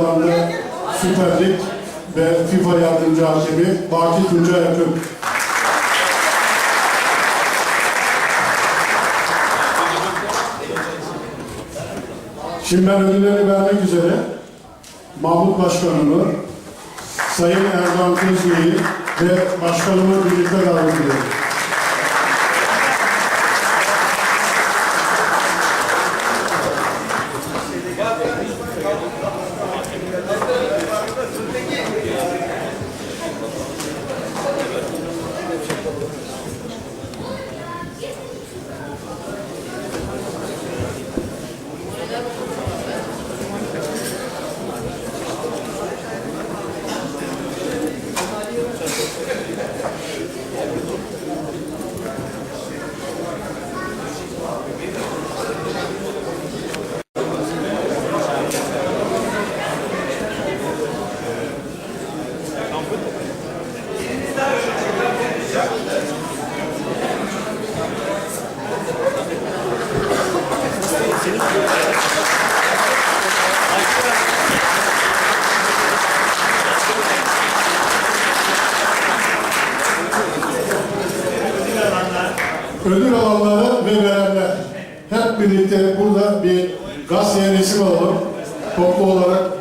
anda Süper Lig ve FIFA yardımcı hakemi Baki Tuncay Akın. Şimdi ben ödülleri vermek üzere Mahmut Başkanımı, Sayın Erdoğan Közbey'i ve Başkanımı birlikte davet ediyorum. Ödül alanları ve verenler hep birlikte burada bir gazeteye resim alalım. Toplu olarak